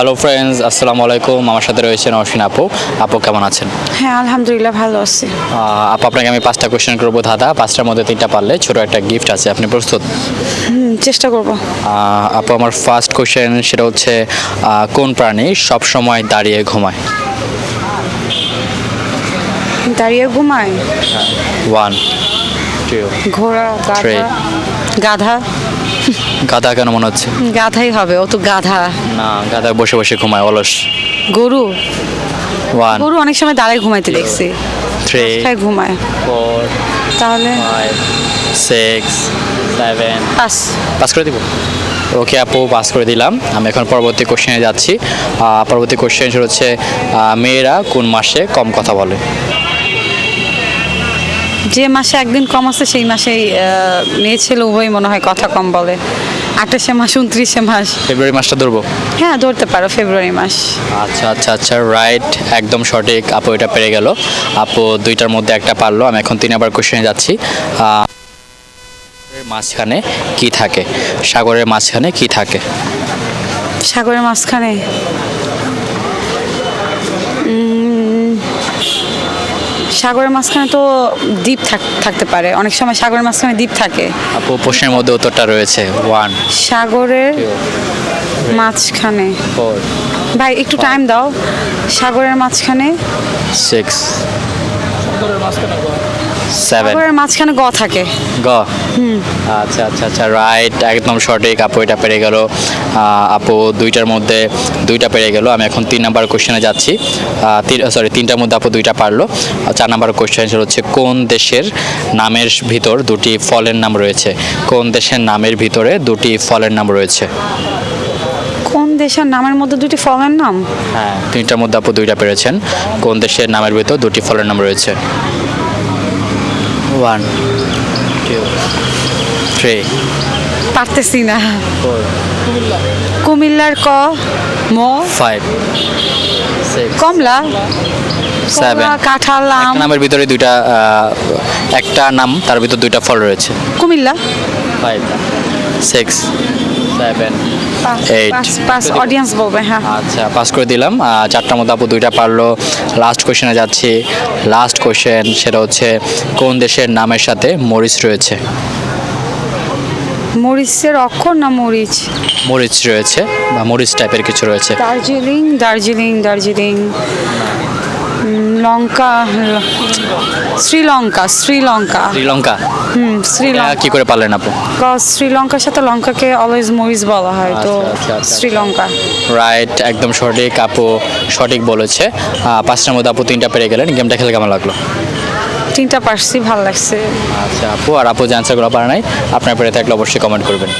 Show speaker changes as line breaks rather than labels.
Hello friends আসসালামু আলাইকুম আমার সাথে রয়েছেন অশ্বিন আপু। আপু কেমন আছেন?
হ্যাঁ আলহামদুলিল্লাহ ভালো আছি।
আপু আপনাকে আমি পাঁচটা কোশ্চেন করব দাদা পাঁচটার মধ্যে তিনটা পারলে ছোট একটা গিফট আছে। আপনি প্রস্তুত?
চেষ্টা করব।
আপু আমার ফার্স্ট কোশ্চেন সেটা হচ্ছে কোন প্রাণী সব সময় দাঁড়িয়ে ঘুমায়?
দাঁড়িয়ে ঘুমায়?
ওয়ান টু
ঘোড়া গাধা গাধা।
গাধা কেন মনে হচ্ছে?
গাধাই হবে ও তো গাধা।
না গাধা বসে বসে ঘুমায় অলস।
গরু?
ওয়ান
গরু অনেক সময় দাঁড়ায় ঘুমাইতে দেখছি।
থ্রি
ঘুমায়।
ফোর
তাহলে?
Five six seven
pass
pass করে দিব? ওকে আপু পাস করে দিলাম। আমি এখন পরবর্তী কোশ্চেনে যাচ্ছি। পরবর্তী কোশ্চেন হচ্ছে মেয়েরা কোন মাসে কম কথা বলে?
যে মাসে একদিন কম আছে সেই মাসেই মেয়ে ছেলে উভয় মনে হয় কথা কম বলে। আঠাশে মাস উনত্রিশে মাস।
ফেব্রুয়ারি মাসটা ধরবো?
হ্যাঁ ধরতে পারো ফেব্রুয়ারি মাস।
আচ্ছা আচ্ছা আচ্ছা রাইট একদম সঠিক। আপু এটা পেরে গেল। আপু দুইটার মধ্যে একটা পারল। আমি এখন তিন আবার কোশ্চেনে যাচ্ছি। মাঝখানে কি থাকে? সাগরের মাঝখানে কি থাকে?
সাগরের মাঝখানে? সাগরের মাঝখানে তো দ্বীপ থাক- থাকতে পারে। অনেক সময় সাগরের মাঝখানে দ্বীপ থাকে।
আপু প্রশ্নের মধ্যে উত্তরটা রয়েছে। ওয়ান
সাগরের মাঝখানে।
ফোর
ভাই একটু টাইম দাও। সাগরের মাঝখানে
সিক্স
সাগরের মাঝখানে গ থাকে।
গ? আচ্ছা আচ্ছা আচ্ছা রাইট একদম সঠিক। আপু এটা পেরে গেল। আপু দুইটার মধ্যে দুইটা পেরে গেল। আমি এখন তিন নাম্বার কোশ্চেনে যাচ্ছি। সরি তিনটার মধ্যে আপু দুইটা পারল। চার নাম্বার কোশ্চেন হচ্ছে কোন দেশের নামের ভিতর দুটি ফলের নাম রয়েছে? কোন দেশের নামের ভিতরে দুটি ফলের নাম রয়েছে?
কোন দেশের নামের মধ্যে দুটি ফলের নাম?
হ্যাঁ তিনটার মধ্যে আপু দুইটা পেরেছেন। কোন দেশের নামের ভিতর দুটি ফলের নাম রয়েছে? ওয়ান টু থ্রি
পারতেছি না। কুমিল্লার ক ম
ফাইভ
কমলা।
সেভেন
কাঁঠাল আম।
নামের ভিতরে দুইটা একটা নাম তার ভিতর দুইটা ফল রয়েছে।
Comilla.
Five six seven
pass pass audience বলবে হ্যাঁ।
আচ্ছা পাস করে দিলাম। চারটার মধ্যে আপু দুইটা পারল। লাস্ট কোশ্চেনে যাচ্ছি। লাস্ট কোশ্চেন সেটা হচ্ছে কোন দেশের নামের সাথে মরিচ রয়েছে?
মরিচের অক্ষর না মরিচ?
মরিচ রয়েছে বা মরিচ টাইপের কিছু রয়েছে।
দার্জিলিং দার্জিলিং দার্জিলিং। লঙ্কা শ্রীলঙ্কা শ্রীলঙ্কা।
শ্রীলঙ্কা?
হুম শ্রীলঙ্কা।
কি করে পারলেন আপু?
শ্রীলঙ্কার সাথে লঙ্কাকে অলওয়েজ মরিচ বলা হয় তো
আচ্ছা, আচ্ছা, আচ্ছা।
শ্রীলঙ্কা।
রাইট একদম সঠিক আপু সঠিক বলেছে। পাঁচটার মধ্যে আপু তিনটা পেরে গেলেন গেমটা খেলে কেমন লাগল?
তিনটা পারছি ভালো লাগছে।
আচ্ছা আপু আর আপু যে অ্যান্সারগুলো পারে নাই আপনার পেরে থাকলে অবশ্যই কমেন্ট করবেন।